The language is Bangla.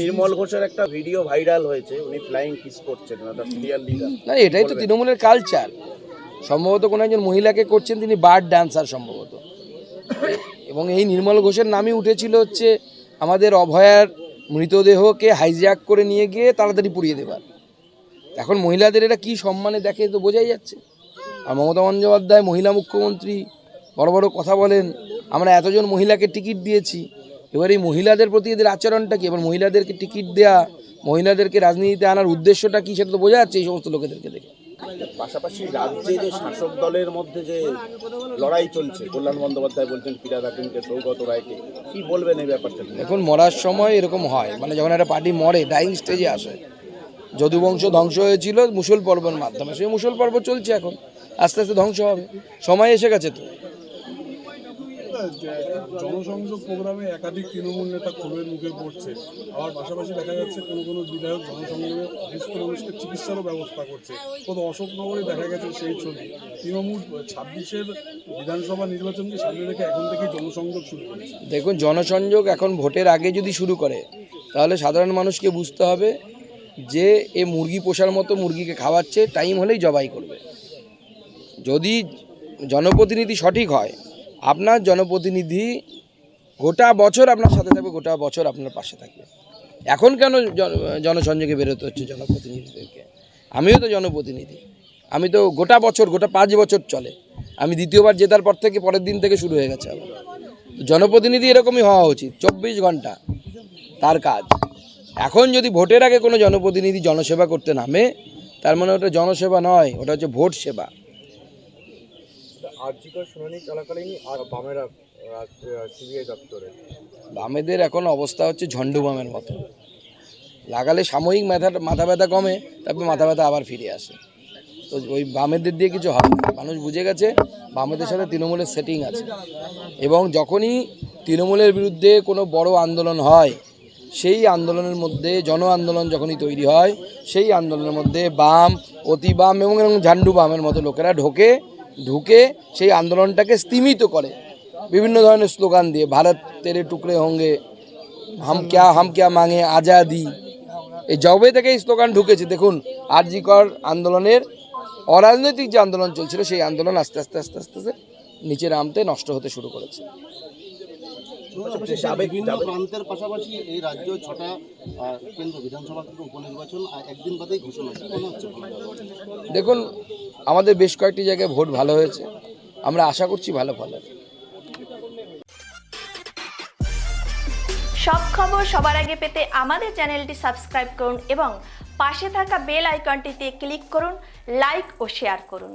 নির্মল ঘোষের একটা ভিডিও ভাইরাল হয়েছে, উনি ফ্লাইং কিস করছেন না, এটাই তো তৃণমূলের কালচার সম্ভবত কোনো একজন মহিলাকে করছেন, তিনি বার্ড ডান্সার সম্ভবত। এবং এই নির্মল ঘোষের নামই উঠেছিল হচ্ছে আমাদের অভয়ার মৃতদেহকে হাইজ্যাক করে নিয়ে গিয়ে তাড়াতাড়ি পুড়িয়ে দেবার। এখন মহিলাদের এটা কি সম্মানে দেখে তো বোঝাই যাচ্ছে। আর মমতা বন্দ্যোপাধ্যায়, মহিলা মুখ্যমন্ত্রী, বড় বড় কথা বলেন, আমরা এতজন মহিলাকে টিকিট দিয়েছি এবার এই মহিলাদের প্রতি এদের আচরণটা কি? এবার মহিলাদেরকে টিকিট দেয়া মহিলাদেরকে রাজনীতিতে আনার উদ্দেশ্যটা কি সেটা তো বোঝা যাচ্ছে এই সমস্ত লোকেদেরকে দেখে। পাশাপাশি রাজ্যে যে শাসক দলের মধ্যে যে লড়াই চলছে কল্যাণ বন্দ্যোপাধ্যায় বলছেন হাকিমকে সৌগত রায়কে কি বলবেন এই ব্যাপারটা? এখন মরার সময় এরকম হয় মানে যখন একটা পার্টি মরে ডাইং স্টেজে আসে। যদুবংশ ধ্বংস হয়েছিল মুসল পর্বের মাধ্যমে সেই মুসল পর্ব চলছে এখন আস্তে আস্তে ধ্বংস হবে। সময় এসে গেছে তো। জনসংযোগ প্রোগ্রামে একাধিক তৃণমূল নেতা ক্ষোভের মুখে পড়ছে। আবার পাশাপাশি দেখা যাচ্ছে কোনো কোনো বিধায়ক জনসংযোগে অসুস্থ মানুষকে চিকিৎসারও ব্যবস্থা করছে। কত অশোকনগরে দেখা গেছে সেই ছবি। তৃণমূল ছাব্বিশের বিধানসভা নির্বাচনকে সামনে রেখে এখন থেকেই জনসংযোগ শুরু করেছে। দেখুন, জনসংযোগ এখন ভোটের আগে যদি শুরু করে, তাহলে সাধারণ মানুষকে বুঝতে হবে যে এ মুরগি পোষার মতো মুরগিকে খাওয়াচ্ছে, টাইম হলেই জবাই করবে। যদি জনপ্রতিনিধি সঠিক হয় আপনার জনপ্রতিনিধি গোটা বছর আপনার সাথে থাকবে, গোটা বছর আপনার পাশে থাকবে। এখন কেন জন- জনসংযোগে বেরোতে হচ্ছে জনপ্রতিনিধিদেরকে? আমিও তো জনপ্রতিনিধি। আমি তো গোটা বছর, গোটা পাঁচ বছর চলে। আমি দ্বিতীয়বার জেতার পর থেকে, পরের দিন থেকে শুরু হয়ে গেছে আমার। জনপ্রতিনিধি এরকমই হওয়া উচিত, চব্বিশ ঘণ্টা তার কাজ। এখন যদি ভোটের আগে কোনো জনপ্রতিনিধি জনসেবা করতে নামে, তার মানে ওটা জনসেবা নয়, ওটা হচ্ছে ভোট সেবা। শুনানি চলাকালীন আর বামেরা সিবিআই দপ্তরে। বামেদের এখন অবস্থা হচ্ছে ঝন্ডু বামের মতো। লাগালে সাময়িক মাথা মাথা ব্যথা কমে, তারপর মাথা ব্যথা আবার ফিরে আসে। তো ওই বামেদের দিয়ে কিছু না। মানুষ বুঝে গেছে বামেদের সাথে তৃণমূলের সেটিং আছে। এবং যখনই তৃণমূলের বিরুদ্ধে কোনো বড় আন্দোলন হয়, সেই আন্দোলনের মধ্যে, জন আন্দোলন যখনই তৈরি হয়, সেই আন্দোলনের মধ্যে বাম, অতি বাম এবং এবং ঝান্ডু বামের মতো লোকেরা ঢোকে ঢুকে সেই আন্দোলনটাকে স্তিমিত করে। বিভিন্ন ধরনের স্লোগান দিয়ে ভারত তেরে টুকরে হোঙ্গে হাম ক্যা হাম ক্যা মাঙে আজাদি। এই জবে থেকে এই স্লোগান ঢুকেছে। দেখুন আরজিকর আন্দোলনের অরাজনৈতিক যে আন্দোলন চলছিল সেই আন্দোলন আস্তে আস্তে আস্তে আস্তে আস্তে নিচে নামতে নষ্ট হতে শুরু করেছে। প্রান্তের পাশাপাশি এই রাজ্য ছটা কেন্দ্র বিধানসভা উপনির্বাচন একদিন বাদেই ঘোষণা কি হচ্ছে? দেখুন আমাদের বেশ কয়েকটি জায়গায় ভোট ভালো হয়েছে। আমরা আশা করছি ভালো ফল হবে। সব খবর সবার আগে পেতে আমাদের চ্যানেলটি সাবস্ক্রাইব করুন এবং পাশে থাকা বেল আইকনটিতে ক্লিক করুন, লাইক ও শেয়ার করুন।